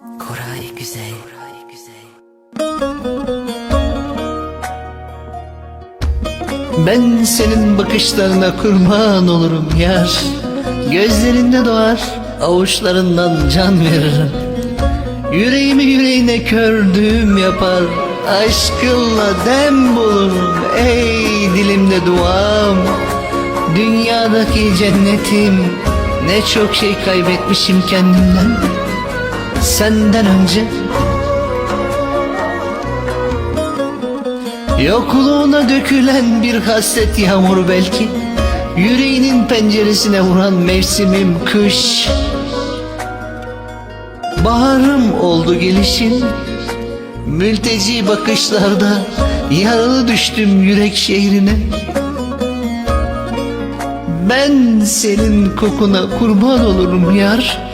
Koray Güzel. Koray Güzel. Ben senin bakışlarına kurban olurum yar. Gözlerinde doğar avuçlarından can veririm. Yüreğimi yüreğine kördüğüm yapar Aşkınla dem bulurum. Ey dilimde duam Dünyadaki cennetim. Ne çok şey kaybetmişim kendimden Senden önce. Yokluğuna dökülen bir hasret yağmur belki Yüreğinin penceresine vuran mevsimim kış. Baharım oldu gelişin Mülteci bakışlarda Yaralı düştüm yürek şehrine. Ben senin kokuna kurban olurum yar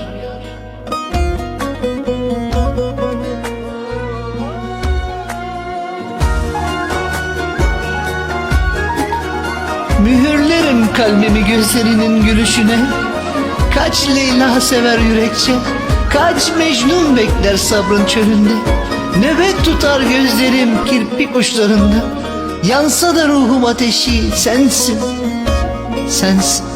Mühürlerim kalbimi gözlerinin gülüşüne. Kaç Leyla sever yürekçe Kaç Mecnun bekler sabrın çölünde. Nöbet tutar gözlerim kirpik uçlarında Yansa da ruhum ateşi sensin Sensin